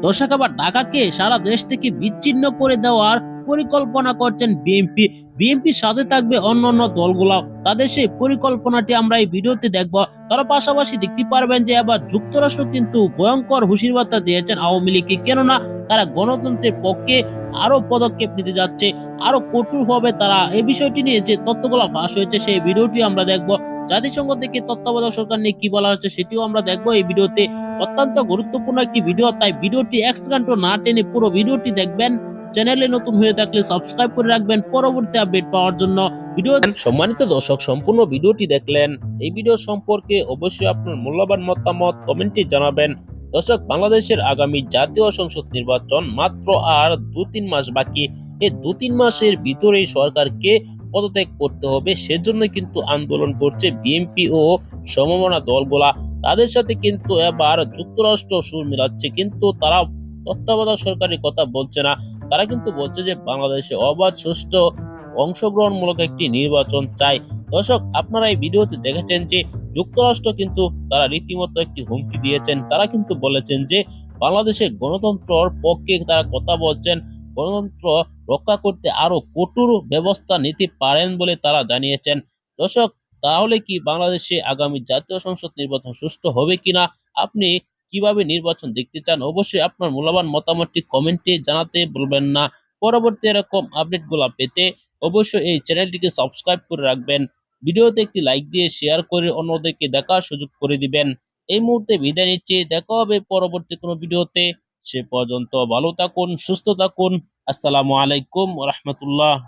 দর্শক আবার ঢাকাকে সারা দেশ থেকে বিচ্ছিন্ন করে দেওয়ার পরিকল্পনা করছেন বিএনপি বিএনপির সাথে থাকবে অন্য অন্য দলগুলো। তাদের সেই পরিকল্পনাটি আমরা এই ভিডিওতে দেখব। তার পাশাপাশি দেখতে পারবেন যে আবার যুক্তরাষ্ট্র কিন্তু ভয়ঙ্কর হুশির বার্তা দিয়েছেন আওয়ামী লীগকে। কেননা তারা গণতন্ত্রের পক্ষে আরও পদক্ষেপ নিতে যাচ্ছে, আরও কঠোর হবে তারা এই বিষয়টি নিয়ে যে তথ্যগুলো ফাঁস হয়েছে সেই ভিডিওটি আমরা দেখব। জাতিসংঘ থেকে তত্ত্বাবধায়ক সরকার নিয়ে কি বলা হচ্ছে সেটিও আমরা দেখব এই ভিডিওতে। অত্যন্ত গুরুত্বপূর্ণ একটি ভিডিও, তাই ভিডিওটি এক সেকেন্ড না টেনে পুরো ভিডিওটি দেখবেন। চ্যানেলে নতুন হয়ে থাকলে সাবস্ক্রাইব করে রাখবেন পরবর্তী আপডেট পাওয়ার জন্য। ভিডিও সম্মানিত দর্শক, সম্পূর্ণ ভিডিওটি দেখলেন। এই ভিডিও সম্পর্কে অবশ্যই আপনার মূল্যবান মতামত কমেন্টে জানাবেন। দর্শক, বাংলাদেশের আগামী জাতীয় সংসদ নির্বাচন মাত্র আর দু তিন মাস বাকি। এই দু তিন মাসের ভিতরেই সরকারকে পদত্যাগ করতে হবে, সেজন্য কিন্তু আন্দোলন করছে বিএনপি ও সমমনা দলগুলা। তাদের সাথে কিন্তু এবার যুক্তরাষ্ট্র সুর মিলাচ্ছে, কিন্তু তারা তত্ত্বাবধায়ক সরকারের কথা বলছে না। তারা কিন্তু বলছে যে বাংলাদেশে অবাধ, সুষ্ঠু অংশগ্রহণমূলক একটি নির্বাচন চাই। দর্শক, আপনারা এই ভিডিওতে দেখেছেন যে যুক্তরাষ্ট্র কিন্তু তারা রীতিমতো একটি হুমকি দিয়েছেন। তারা কিন্তু বলেছেন যে বাংলাদেশে গণতন্ত্রর পক্ষে তারা কথা বলছেন। গণতন্ত্র রক্ষা করতে আরও কঠোর ব্যবস্থা নিতে পারেন বলে তারা জানিয়েছেন। দর্শক, তাহলে কি বাংলাদেশে আগামী জাতীয় সংসদ নির্বাচন সুষ্ঠু হবে কিনা? আপনি কীভাবে নির্বাচন দেখতে চান, অবশ্যই আপনার মূল্যবান মতামতটি কমেন্টে জানাতে ভুলবেন না। পরবর্তী এরকম আপডেটগুলো পেতে অবশ্যই এই চ্যানেলটিকে সাবস্ক্রাইব করে রাখবেন। ভিডিওতে একটি লাইক দিয়ে শেয়ার করে অন্যদেরকে দেখার সুযোগ করে দিবেন। এই মুহূর্তে বিদায় নিচ্ছি, দেখা হবে পরবর্তী কোনো ভিডিওতে। সে পর্যন্ত ভালো থাকুন, সুস্থ থাকুন। আসসালামু আলাইকুম রহমতুল্লাহ।